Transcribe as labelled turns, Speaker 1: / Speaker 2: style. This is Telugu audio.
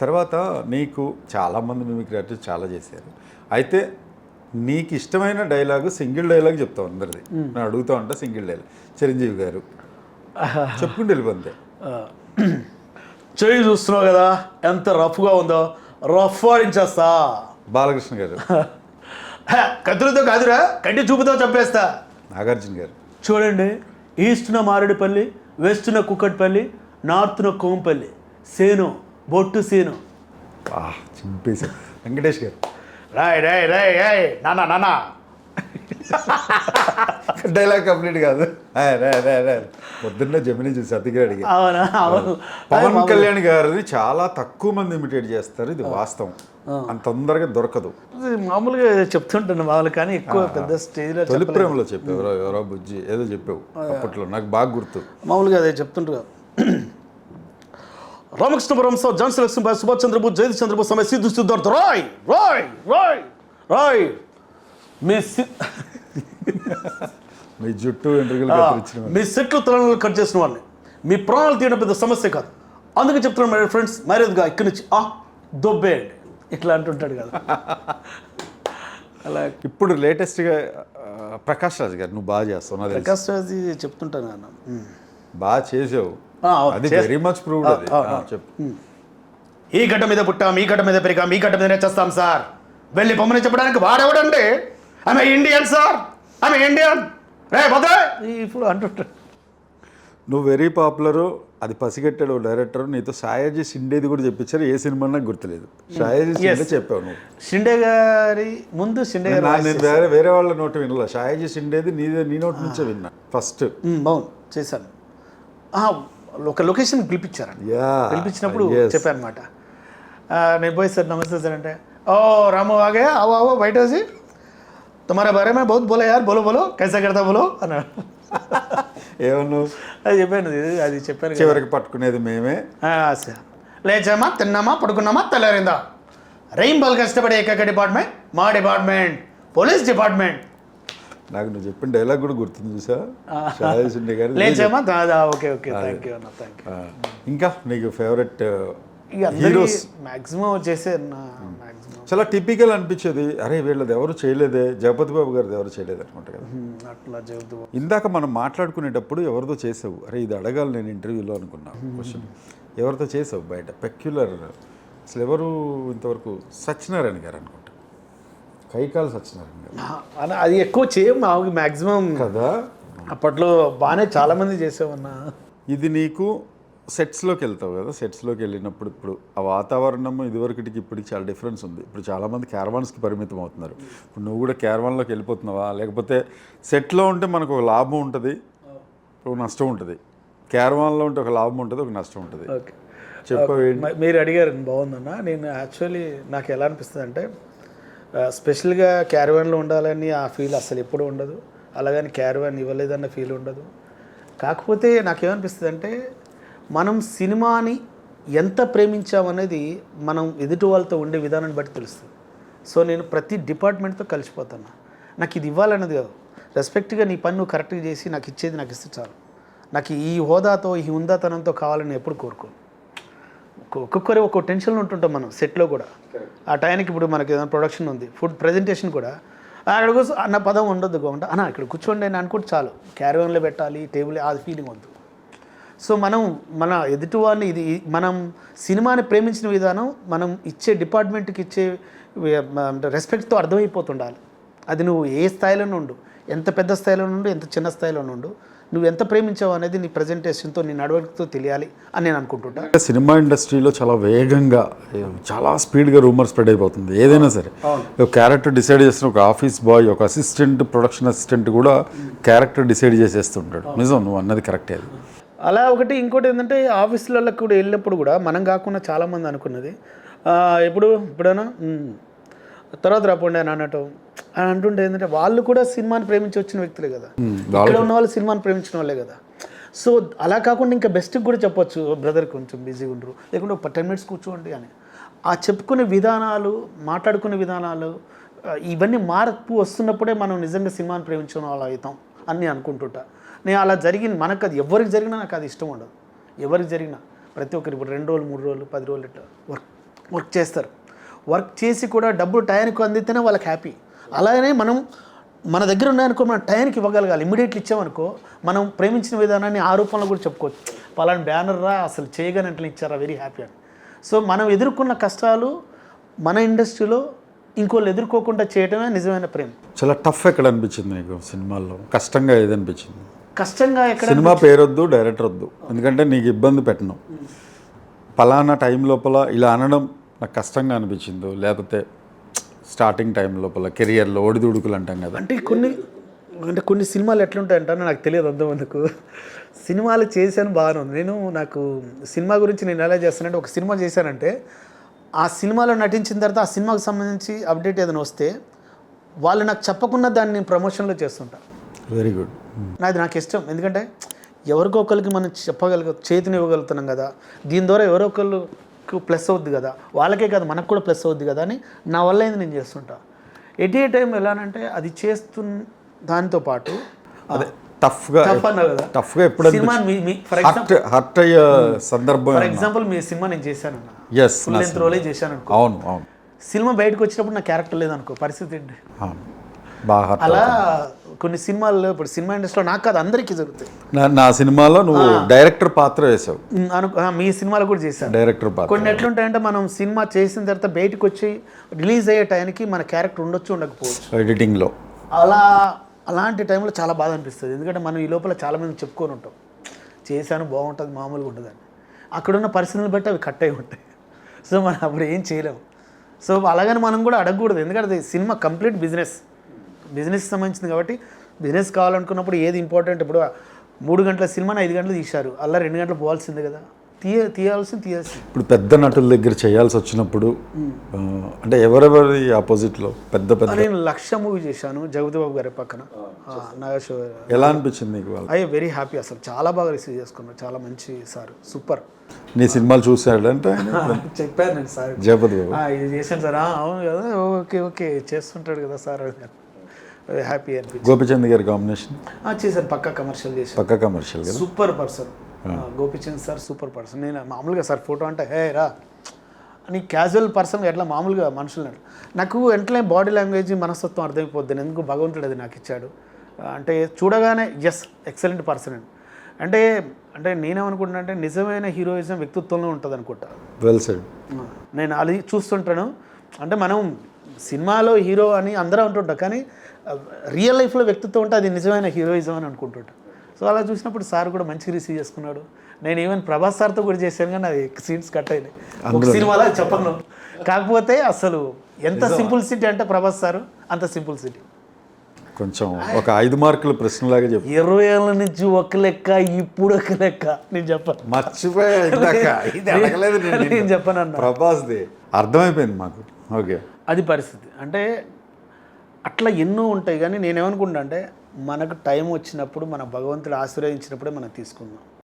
Speaker 1: తర్వాత నీకు చాలామంది మిమిక్రీ ఆర్టిస్ట్ చాలా చేశారు. అయితే నీకు ఇష్టమైన డైలాగు సింగిల్ డైలాగ్ చెప్తావు అందరిది. నేను అడుగుతా ఉంటా సింగిల్ డైలాగ్. చిరంజీవి గారు. చెప్పుకుంటూ వెళ్ళిపోతే.
Speaker 2: చెయ్యి చూస్తున్నావు కదా ఎంత రఫ్గా ఉందో. రఫ్ ఆడించేస్తా
Speaker 1: బాలకృష్ణ గారు.
Speaker 2: కత్తులతో కాదురా కంటి చూపుతో చంపేస్తా.
Speaker 1: నాగార్జున గారు.
Speaker 2: చూడండి ఈస్ట్న మారేడుపల్లి వెస్ట్న కుక్కట్పల్లి నార్త్న కోంపల్లి సేను బొట్టు సేను.
Speaker 1: వెంకటేష్ గారు.
Speaker 2: రాయ్ రాయ్ రాయ్ రాయ్. నానా నానా
Speaker 1: డైలాగ్ కంప్లీట్ కాదు. ఆ, రా, రా, రా. పొద్దున్న జమిని చూసి అతిగా అడిగా
Speaker 2: అవునా? అవును.
Speaker 1: పవన్ కళ్యాణ్ గారిని చాలా తక్కువ మంది ఇమిటేట్ చేస్తారు. ఇది వాస్తవం. అంత తొందరగా దొరకదు.
Speaker 2: ఇది మామూలుగా చెప్తుంటాను మామూలు కానీ ఎక్కువ పెద్ద స్టేజ్లో
Speaker 1: తొలి ప్రేమలో చెప్పావు. ఎవరో ఎవరో బుజ్జి ఏదో చెప్పావు. అప్పట్లో. నాకు బాగా గుర్తు.
Speaker 2: మామూలుగా అదే చెప్తుంటారు. రామకృష్ణపురం సో జాన్సన్ లక్ష్మీబాయి సుభాష్ చంద్రబోస్ జగదీష్ చంద్రబోస్ సమయ సిద్ధు సిద్ధార్థ. రాయ్ రాయ్ రాయ్ రాయ్. మీ
Speaker 1: మీ జుట్టు
Speaker 2: మీ సెట్లు తలలు కట్ చేసిన వాళ్ళని. మీ ప్రాణాలు తీయడం పెద్ద సమస్య కాదు. అందుకే చెప్తున్నాను మై ఫ్రెండ్స్ మ్యారేజ్గా ఇక్కడి నుంచి ఆ దొబ్బేయండి. ఇట్లా అంటుంటాడు కదా. అలా
Speaker 1: ఇప్పుడు లేటెస్ట్గా ప్రకాష్ రాజ్ గారు నువ్వు బాగా చేస్తావు.
Speaker 2: ప్రకాష్ రాజ్ చెప్తుంటాను అన్న.
Speaker 1: బాగా చేసావు. అది. వెరీ మచ్ ప్రూవ్డ్ అది. ఆ, చెప్పు.
Speaker 2: ఈ గడ్డ మీద పుట్టాం ఈ గడ్డ మీద పెరిగాం ఈ గడ్డ మీదనే చేస్తాం సార్. వెళ్ళి పొమ్మని చెప్పడానికి వాడెవడండి? ఆమె ఇండియన్ సార్ ఆమె ఇండియన్ రే భద్ర. ఇప్పుడు అంటుంటాడు
Speaker 1: నువ్వు వెరీ పాపులర్ అది పసిగట్టాడు డైరెక్టర్ నీతో సాయాజీ షిండేది కూడా చెప్పించారు ఏ సినిమా నాకు గుర్తులేదు. సాయాజీ షిండే చెప్పావు నువ్వు.
Speaker 2: షిండే గారి ముందు షిండే
Speaker 1: నేను వేరే వేరే వాళ్ళ నోటి వినలా. షాయాజీ షిండేది నీదే నీ నోటి నుంచే విన్నా. ఫస్ట్
Speaker 2: అవును చేశాను. ఒక లొకేషన్ పిలిపించారండి పిలిపించినప్పుడు చెప్పాను అనమాట నేను పోయి సార్ నమస్తే సార్ అంటే ఓ రాము ఆగే ఆవో ఆవో బయట వచ్చి. తుమారా బారే మే బహుత్ బోలో యార్ బోలో బోలో కైసా కడతా బోలో అన్నాడు.
Speaker 1: ఏమన్నావు
Speaker 2: అది చెప్పాను అది చెప్పాను.
Speaker 1: చివరికి పట్టుకునేది మేమే.
Speaker 2: సార్. లేచామా తిన్నామా పడుకున్నామా తెల్లారిందా రెయిన్బాల్ కష్టపడే ఏకైక డిపార్ట్మెంట్ మా డిపార్ట్మెంట్ పోలీస్ డిపార్ట్మెంట్.
Speaker 1: నాకు నువ్వు చెప్పిన డైలాగ్ కూడా గుర్తుంది చూసా
Speaker 2: దాదా ఓకే ఓకే థ్యాంక్ యూ అన్న థ్యాంక్ యూ
Speaker 1: ఆ, ఇంకా నీకు ఫేవరెట్ హీరోస్
Speaker 2: మ్యాక్సిమం చేసే మ్యాక్సిమం
Speaker 1: చాలా టిపికల్ అనిపించేది. అరే వీళ్ళది ఎవరు చేయలేదే? జగపతి బాబు గారిది ఎవరు చేయలేదు అనుకుంటా కదా.
Speaker 2: అట్లా
Speaker 1: ఇందాక మనం మాట్లాడుకునేటప్పుడు ఎవరితో చేసావు? అరే ఇది అడగాలి నేను ఇంటర్వ్యూలో అనుకున్నా. క్వశ్చన్ ఎవరితో చేసావు బయట? పెక్యులర్ అసలు ఎవరు ఇంతవరకు సత్యనారాయణ గారు అనుకుంటా కైకాల
Speaker 2: అన్న అది ఎక్కువ చేయం మాకు మ్యాక్సిమం
Speaker 1: కదా?
Speaker 2: అప్పట్లో బాగానే చాలా మంది చేసేవన్నా.
Speaker 1: ఇది నీకు సెట్స్లోకి వెళ్తావు కదా? సెట్స్లోకి వెళ్ళినప్పుడు ఇప్పుడు ఆ వాతావరణం ఇదివరకటికి ఇప్పటికి చాలా డిఫరెన్స్ ఉంది. ఇప్పుడు చాలామంది క్యారవాన్స్కి పరిమితం అవుతున్నారు. ఇప్పుడు నువ్వు కూడా క్యారవాన్లోకి వెళ్ళిపోతున్నావా? లేకపోతే సెట్లో ఉంటే మనకు ఒక లాభం ఉంటుంది ఒక నష్టం ఉంటుంది. క్యారవాన్లో ఉంటే ఒక లాభం ఉంటుంది ఒక నష్టం ఉంటుంది. చెప్పు
Speaker 2: మీరు అడిగారు బాగుందన్న. నేను యాక్చువల్లీ నాకు ఎలా అనిపిస్తుంది అంటే స్పెషల్గా క్యారవాన్లో ఉండాలని ఆ ఫీల్ అసలు ఎప్పుడు ఉండదు. అలాగని క్యారవాన్ ఇవ్వలేదన్న ఫీల్ ఉండదు. కాకపోతే నాకేమనిపిస్తుంది అంటే మనం సినిమాని ఎంత ప్రేమించామనేది మనం ఎదుటి వాళ్ళతో ఉండే విధానాన్ని బట్టి తెలుస్తుంది. సో నేను ప్రతి డిపార్ట్మెంట్తో కలిసిపోతాను నాకు ఇది ఇవ్వాలన్నది కాదు. రెస్పెక్ట్గా నీ పని నువ్వు కరెక్ట్గా చేసి నాకు ఇచ్చేది నాకు ఇస్తే చాలు. నాకు ఈ హోదాతో ఈ హుందాతనంతో కావాలని ఎప్పుడు కోరుకోను. ఒక్కొక్కరి ఒక్కొక్కరు ఒక్కో టెన్షన్లో ఉంటుంటాం మనం సెట్లో కూడా. ఆ టైంకి ఇప్పుడు మనకి ఏదైనా ప్రొడక్షన్ ఉంది. ఫుడ్ ప్రజెంటేషన్ కూడా. అక్కడ కూర్చో అన్న పదం ఉండొద్దు గోంట అన్న ఇక్కడ కూర్చోండి అని అనుకుంటే చాలు. క్యారియన్లో పెట్టాలి టేబుల్ అది ఫీలింగ్ వద్దు. సో మనం మన ఎదుటివాడిని ఇది మనం సినిమాని ప్రేమించిన విధానం మనం ఇచ్చే డిపార్ట్మెంట్కి ఇచ్చే రెస్పెక్ట్తో అర్థమైపోతుండాలి. అది నువ్వు ఏ స్థాయిలో ఉండు. ఎంత పెద్ద స్థాయిలో నుండు ఎంత చిన్న స్థాయిలో నుండు నువ్వు ఎంత ప్రేమించావు అనేది నీ ప్రజెంటేషన్తో నీ నడవడికతో తెలియాలి అని నేను అనుకుంటుంటా.
Speaker 1: సినిమా ఇండస్ట్రీలో చాలా వేగంగా చాలా స్పీడ్గా రూమర్ స్ప్రెడ్ అయిపోతుంది. ఏదైనా సరే. ఒక క్యారెక్టర్ డిసైడ్ చేస్తున్న ఒక ఆఫీస్ బాయ్ ఒక అసిస్టెంట్ ప్రొడక్షన్ అసిస్టెంట్ కూడా క్యారెక్టర్ డిసైడ్ చేసేస్తుంటాడు. నిజం నువ్వు అన్నది కరెక్టే అది.
Speaker 2: అలా ఒకటి ఇంకోటి ఏంటంటే ఆఫీసులకు కూడా వెళ్ళినప్పుడు కూడా మనం కాకుండా చాలామంది అనుకున్నది "ఆ, ఎప్పుడు ఇప్పుడైనా "ఉమ్, తర్వాత రాపోండి అని అనటం అని అంటుంటే ఏంటంటే వాళ్ళు కూడా సినిమాని ప్రేమించి వచ్చిన వ్యక్తులే కదా. ఇక్కడ ఉన్న వాళ్ళు సినిమాని ప్రేమించిన వాళ్ళే కదా. సో అలా కాకుండా ఇంకా బెస్ట్కి కూడా చెప్పొచ్చు బ్రదర్ కొంచెం బిజీగా ఉండరు. లేకుంటే ఒక టెన్ మినిట్స్ కూర్చోండి అని. ఆ చెప్పుకునే విధానాలు మాట్లాడుకునే విధానాలు ఇవన్నీ మార్పు వస్తున్నప్పుడే మనం నిజంగా సినిమాని ప్రేమించిన వాళ్ళు అవుతాం అని నేను అనుకుంటుంటా. నేను అలా జరిగింది మనకు అది ఎవరికి జరిగినా నాకు అది ఇష్టం ఉండదు. ఎవరికి జరిగినా. ప్రతి ఒక్కరు ఇప్పుడు రెండు రోజులు మూడు రోజులు పది రోజులు ఇట్లా వర్క్ వర్క్ చేస్తారు. వర్క్ చేసి కూడా డబ్బులు టయానికి అందితేనే వాళ్ళకి హ్యాపీ అలాగనే మనం మన దగ్గర ఉన్నాయనుకో మనం టయానికి ఇవ్వగలగాలి. ఇమీడియట్లీ ఇచ్చామనుకో మనం ప్రేమించిన విధానాన్ని ఆ రూపంలో కూడా చెప్పుకోవచ్చు. పలానా బ్యానర్ రా అసలు చేయగానే ఇచ్చారా వెరీ హ్యాపీ అని. సో మనం ఎదుర్కొన్న కష్టాలు మన ఇండస్ట్రీలో ఇంకోళ్ళు ఎదుర్కోకుండా చేయడమే నిజమైన ప్రేమ.
Speaker 1: చాలా టఫ్ ఎక్కడ అనిపించింది నీకు సినిమాల్లో? కష్టంగా ఏది అనిపించింది?
Speaker 2: కష్టంగా ఎక్కడ
Speaker 1: సినిమా పేరొద్దు డైరెక్టర్ వద్దు. ఎందుకంటే నీకు ఇబ్బంది పెట్టను. పలానా టైం లోపల ఇలా అనడం నాకు కష్టంగా అనిపించిందో లేకపోతే స్టార్టింగ్ టైం లోపల కెరియర్లో ఒడిదుడుకులు అంటాం కదా.
Speaker 2: అంటే కొన్ని అంటే కొన్ని సినిమాలు ఎట్లుంటాయంటే నాకు తెలియదు అంతమందుకు సినిమాలు చేశాను బాగానే ఉంది. నేను నాకు సినిమా గురించి నేను ఎలా చేస్తానంటే ఒక సినిమా చేశానంటే ఆ సినిమాలో నటించిన తర్వాత ఆ సినిమాకు సంబంధించి అప్డేట్ ఏదైనా వస్తే వాళ్ళు నాకు చెప్పకుండా దాన్ని నేను ప్రమోషన్లో చేస్తుంటా.
Speaker 1: వెరీ గుడ్
Speaker 2: నాది నాకు ఇష్టం. ఎందుకంటే ఎవరికో ఒకరికి మనం చెప్పగలుగు చేతిని ఇవ్వగలుగుతున్నాం కదా. దీని ద్వారా ఎవరో ఒకరికి ప్లస్ అవుద్ది కదా. వాళ్ళకే కాదు మనకు కూడా ప్లస్ అవుద్ది కదా అని నా వల్ల అయింది నేను చేస్తుంటా. ఎట్ ఏ టైం ఎలానంటే అది చేస్తున్న దానితో పాటు
Speaker 1: అదే టఫ్గా
Speaker 2: టఫ్
Speaker 1: టఫ్గా ఎప్పుడు
Speaker 2: సినిమా మీ మీ ఫర్ ఎగ్జాంపుల్
Speaker 1: హర్ట్ అయ్యే సందర్భం
Speaker 2: ఫర్ ఎగ్జాంపుల్ మీ సినిమా నేను చేశాను
Speaker 1: ఎస్
Speaker 2: ఫుల్ లెంత్ రోలే చేశాను
Speaker 1: అవును అవును.
Speaker 2: సినిమా బయటకు వచ్చినప్పుడు నా క్యారెక్టర్ లేదనుకో పరిస్థితి ఏంటి?
Speaker 1: అవును. బాగా
Speaker 2: అలా కొన్ని సినిమాల్లో ఇప్పుడు సినిమా ఇండస్ట్రీలో నాకు కాదు అందరికీ జరుగుతాయి.
Speaker 1: నా సినిమాలో నువ్వు డైరెక్టర్ పాత్ర వేసావు.
Speaker 2: అను మీ సినిమాలో కూడా చేశాను.
Speaker 1: డైరెక్టర్ పాత్ర.
Speaker 2: కొన్ని ఎట్లుంటాయంటే మనం సినిమా చేసిన తర్వాత బయటకు వచ్చి రిలీజ్ అయ్యే టైంకి మన క్యారెక్టర్ ఉండొచ్చు ఉండకపోవచ్చు.
Speaker 1: ఎడిటింగ్లో
Speaker 2: అలా అలాంటి టైంలో చాలా బాధ అనిపిస్తుంది. ఎందుకంటే మనం ఈ లోపల చాలా మంది చెప్పుకొని ఉంటాం. చేశాను బాగుంటుంది మామూలుగా ఉంటుందని అక్కడున్న పరిస్థితులను బట్టి అవి కట్ అయి ఉంటాయి. సో మనం అప్పుడు ఏం చేయలేము. సో అలాగని మనం కూడా అడగకూడదు. ఎందుకంటే సినిమా కంప్లీట్ బిజినెస్. బిజినెస్ సంబంధించింది కాబట్టి బిజినెస్ కావాలనుకున్నప్పుడు ఏది ఇంపార్టెంట్? ఇప్పుడు మూడు గంటల సినిమాని ఐదు గంటలు తీశారు. అలా రెండు గంటలు పోవాల్సిందే కదా. తీయ తీయాల్సింది తీయాల్సింది.
Speaker 1: ఇప్పుడు పెద్ద నటుల దగ్గర చేయాల్సి వచ్చినప్పుడు అంటే ఎవరెవరి ఆపోజిట్లో పెద్ద పెద్ద
Speaker 2: నేను లక్ష్య మూవీ చేశాను జగపతి బాబు గారి పక్కన. నాగేశ్వర
Speaker 1: ఎలా అనిపించింది నీకు
Speaker 2: అయ్యే వెరీ హ్యాపీ అసలు. చాలా బాగా రిసీవ్ చేసుకున్నారు. చాలా మంచి సార్. సూపర్
Speaker 1: నీ సినిమాలు చూసాడంటే
Speaker 2: నేను సార్.
Speaker 1: జగపతి బాబు.
Speaker 2: ఇది చేశాను సార్. అవును కదా. Okay okay. చేస్తుంటాడు కదా సార్ హ్యాపీ అనిపించింది
Speaker 1: గోపిచంద్ గారి కాంబినేషన్
Speaker 2: ఆ, చేశాను. పక్కా కమర్షియల్ చేశాను.
Speaker 1: పక్క commercial
Speaker 2: super person Gopichand sir super person నేను మామూలుగా సార్ ఫోటో అంటే హే రా. అని క్యాజువల్ పర్సన్గా ఎట్లా మామూలుగా మనుషులు నాకు వెంటనే బాడీ లాంగ్వేజ్ మనస్తత్వం అర్థమైపోద్ది. ఎందుకు భగవంతుడు అది నాకు ఇచ్చాడు? అంటే చూడగానే ఎస్ ఎక్సలెంట్ పర్సన్ అండి అంటే అంటే నేనేమనుకుంటున్నా అంటే నిజమైన హీరోయిజం వ్యక్తిత్వంలో ఉంటుంది అనుకుంటా
Speaker 1: వెల్ సైడ్
Speaker 2: నేను అది చూస్తుంటాను. అంటే మనం సినిమాలో హీరో అని అందరూ అంటుంటాం కానీ రియల్ లైఫ్లో వ్యక్తిత్వం ఉంటే అది నిజమైన హీరోయిజం అని అనుకుంటుంటా. సో అలా చూసినప్పుడు సార్ కూడా మంచిగా రిసీవ్ చేసుకున్నాడు. నేను ఈవెన్ ప్రభాస్ సార్తో కూడా చేశాను కానీ అది సీన్స్ కట్ అయినాయి. ఒక సినిమాలో చెప్పను. కాకపోతే అసలు ఎంత సింపుల్ సిటీ అంటే ప్రభాస్ సార్ అంత సింపుల్ సిటీ
Speaker 1: కొంచెం ఒక ఐదు మార్కుల ప్రశ్నలాగా చెప్పు.
Speaker 2: ఇరవై ఏళ్ళ నుంచి ఒక లెక్క ఇప్పుడు ఒక లెక్క. నేను చెప్పను.
Speaker 1: మర్చిపోయా
Speaker 2: నేను చెప్పను అన్న
Speaker 1: ప్రభాస్ది. అర్థమైపోయింది మాకు. ఓకే.
Speaker 2: అది పరిస్థితి. అంటే అట్లా ఎన్నో ఉంటాయి కానీ నేనేమనుకుంటా అంటే మనకు టైం వచ్చినప్పుడు మన భగవంతుడు ఆశీర్వదించినప్పుడే మనం తీసుకుందాం.